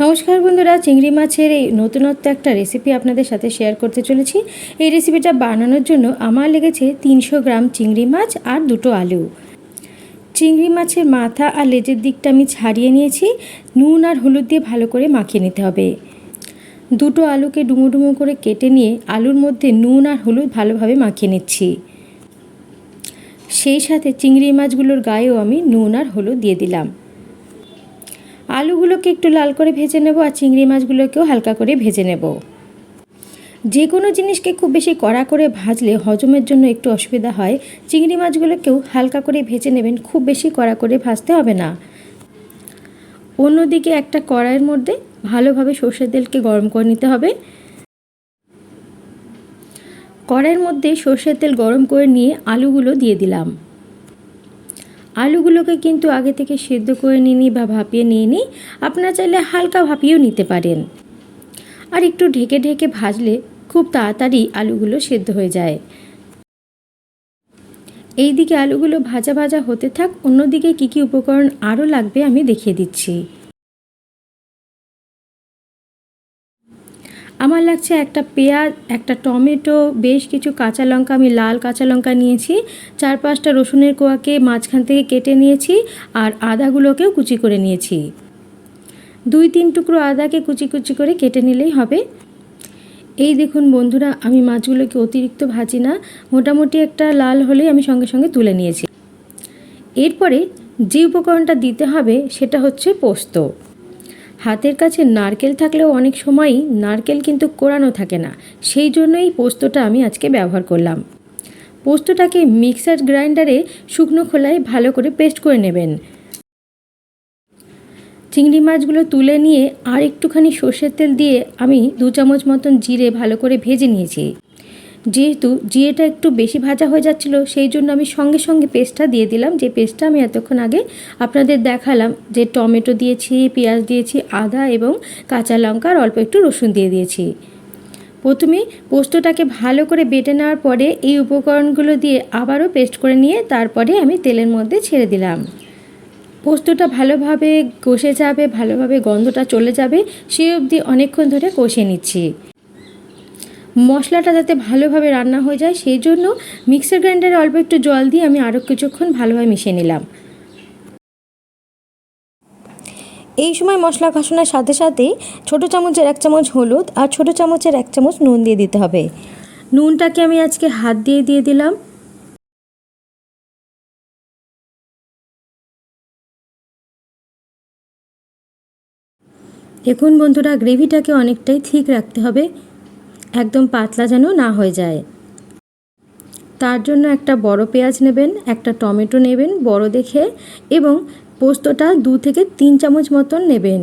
নমস্কার বন্ধুরা, চিংড়ি মাছের এই নতুনত্ব একটা রেসিপি আপনাদের সাথে শেয়ার করতে চলেছি। এই রেসিপিটা বানানোর জন্য আমার লেগেছে তিনশো গ্রাম চিংড়ি মাছ আর দুটো আলু। চিংড়ি মাছের মাথা আর লেজের দিকটা আমি ছাড়িয়ে নিয়েছি। নুন আর হলুদ দিয়ে ভালো করে মাখিয়ে নিতে হবে। দুটো আলুকে ডুমো ডুমো করে কেটে নিয়ে আলুর মধ্যে নুন আর হলুদ ভালোভাবে মাখিয়ে নিচ্ছি। সেই সাথে চিংড়ি মাছগুলোর গায়েও আমি নুন আর হলুদ দিয়ে দিলাম। আলুগুলোকে একটু লাল করে ভেজে নেব আর চিংড়ি মাছগুলোকেও হালকা করে ভেজে নেব। যে কোনো জিনিসকে খুব বেশি কড়া করে ভাজলে হজমের জন্য একটু অসুবিধা হয়। চিংড়ি মাছগুলোকেও হালকা করে ভেজে নেবেন, খুব বেশি কড়া করে ভাজতে হবে না। অন্যদিকে একটা কড়াইয়ের মধ্যে ভালোভাবে সর্ষের তেলকে গরম করে নিতে হবে। কড়াইয়ের মধ্যে সর্ষের তেল গরম করে নিয়ে আলুগুলো দিয়ে দিলাম। আলুগুলোকে কিন্তু আগে থেকে সেদ্ধ করে নিই বা ভাপিয়ে নিয়ে নিই আপনারা চাইলে হালকা ভাপিয়েও নিতে পারেন। আর একটু ঢেকে ঢেকে ভাজলে খুব তাড়াতাড়ি আলুগুলো সেদ্ধ হয়ে যায়। এই দিকে আলুগুলো ভাজা ভাজা হতে থাক, অন্যদিকে কী কী উপকরণ আরও লাগবে আমি দেখিয়ে দিচ্ছি। আমার লাগছে একটা পেঁয়াজ, একটা টমেটো, বেশ কিছু কাঁচা লঙ্কা, আমি লাল কাঁচা লঙ্কা নিয়েছি। চার পাঁচটা রসুনের কোয়াকে মাঝখান থেকে কেটে নিয়েছি আর আদাগুলোকেও কুচি করে নিয়েছি। দুই তিন টুকরো আদাকে কুচি কুচি করে কেটে নিলেই হবে। এই দেখুন বন্ধুরা, আমি মাছগুলোকে অতিরিক্ত ভাজি না, মোটামুটি একটা লাল হলেই আমি সঙ্গে সঙ্গে তুলে নিয়েছি। এরপরে যে উপকরণটা দিতে হবে সেটা হচ্ছে পোস্ত। হাতের কাছে নারকেল থাকলেও অনেক সময়ই নারকেল কিন্তু কোরানো থাকে না। সেই জন্যই পোস্তটা আমি আজকে ব্যবহার করলাম। পোস্তটাকে মিক্সার গ্রাইন্ডারে শুকনো খোলায় ভালো করে পেস্ট করে নেবেন। চিংড়ি মাছগুলো তুলে নিয়ে আর একটুখানি সর্ষের তেল দিয়ে আমি দু চামচ মতন জিরে ভালো করে ভেজে নিয়েছি। যেহেতু জিরেটা একটু বেশি ভাজা হয়ে যাচ্ছিল, সেই জন্য আমি সঙ্গে সঙ্গে পেস্টটা দিয়ে দিলাম। যে পেস্টটা আমি এতক্ষণ আগে আপনাদের দেখালাম, যে টমেটো দিয়েছি, পেঁয়াজ দিয়েছি, আদা এবং কাঁচা লঙ্কা আর অল্প একটু রসুন দিয়ে দিয়েছি। প্রথমে পোস্তটাকে ভালো করে বেটে নেওয়ার পরে এই উপকরণগুলো দিয়ে আবারও পেস্ট করে নিয়ে তারপরে আমি তেলের মধ্যে ছেড়ে দিলাম। পোস্তটা ভালোভাবে কষে যাবে, ভালোভাবে গন্ধটা চলে যাবে সেই অবধি অনেকক্ষণ ধরে কষে নিচ্ছি। মশলাটা যাতে ভালোভাবে রান্না হয়ে যায় সেই জন্য মিক্সার গ্রাইন্ডারে অল্প একটু জল দিয়ে আমি আরও কিছুক্ষণ ভালোভাবে মিশিয়ে নিলাম। এই সময় মশলা কষানোর সাথে সাথে ছোটো চামচের এক চামচ হলুদ আর ছোটো চামচের এক চামচ নুন দিয়ে দিতে হবে। নুনটাকে আমি আজকে হাত দিয়ে দিয়ে দিলাম। দেখুন বন্ধুরা গ্রেভিটাকে অনেকটাই ঠিক রাখতে হবে। একদম পাতলা যেন না হয়ে যায়। তার জন্য একটা বড় পেঁয়াজ নেবেন, একটা টমেটো নেবেন বড় দেখে এবং পোস্তটা দু থেকে তিন চামচ মতন নেবেন।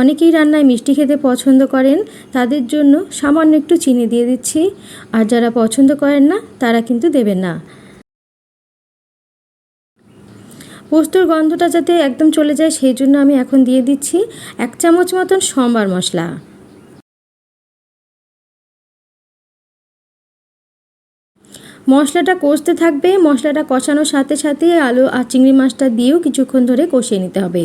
অনেকেই রান্নায় মিষ্টি খেতে পছন্দ করেন, তাদের জন্য সামান্য একটু চিনি দিয়ে দিচ্ছি। আর যারা পছন্দ করেন না, তারা কিন্তু দেবেন না। পোস্তর গন্ধটা যাতে একদম চলে যায়, সেই জন্য আমি এখন দিয়ে দিচ্ছি এক চামচ মতন সম্বার মশলা। মশলাটা কষতে থাকবে। মশলাটা কষানোর সাথে সাথে আলু আর চিংড়ি মাছটা দিয়েও কিছুক্ষণ ধরে কষিয়ে নিতে হবে।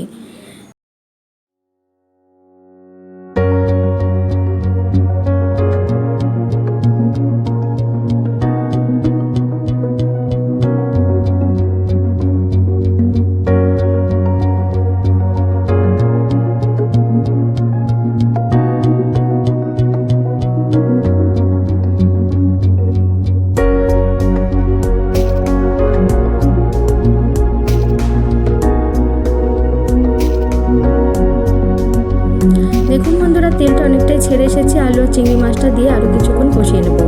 ছেড়ে এসেছি আলু আর চিংড়ি মাছটা দিয়ে আরও কিছুক্ষণ কষিয়ে নেব।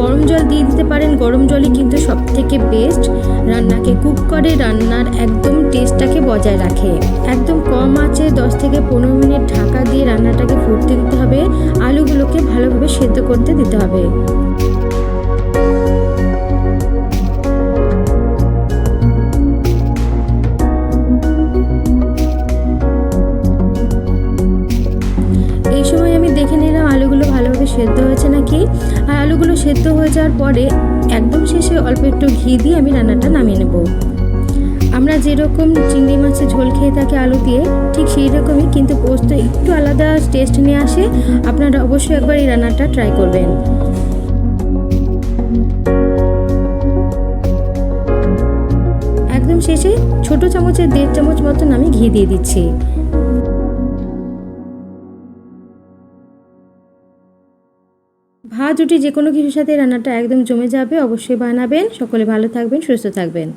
গরম জল দিয়ে দিতে পারেন। গরম জলই কিন্তু সব থেকে বেস্ট রান্নাকে কুক করে, রান্নার একদম টেস্টটাকে বজায় রাখে। একদম কম আছে, দশ থেকে পনেরো মিনিট ঢাকা দিয়ে রান্নাটাকে ফুটতে দিতে হবে। আলুগুলোকে ভালোভাবে সেদ্ধ করতে দিতে হবে। এই সময় দেখে নিলাম আলুগুলো ভালোভাবে সেদ্ধ হয়েছে নাকি। আর আলুগুলো সেদ্ধ হয়ে যাওয়ার পরে একদম শেষে অল্প একটু ঘি দিয়ে আমি রান্নাটা নামিয়ে নেব। আমরা যেরকম চিংড়ি মাছের ঝোল খেয়ে থাকি আলু দিয়ে, ঠিক সেই রকমই কিন্তু পোস্ত একটু আলাদা টেস্ট নিয়ে আসে। আপনারা অবশ্যই একবার এই রান্নাটা ট্রাই করবেন। একদম শেষে ছোট চামচের দেড় চামচ মতন আমি ঘি দিয়ে দিচ্ছি। ভাত রুটি যে কোনো কিছুর সাথে রান্নাটা একদম জমে যাবে, অবশ্যই বানাবেন। সকলে ভালো থাকবেন, সুস্থ থাকবেন।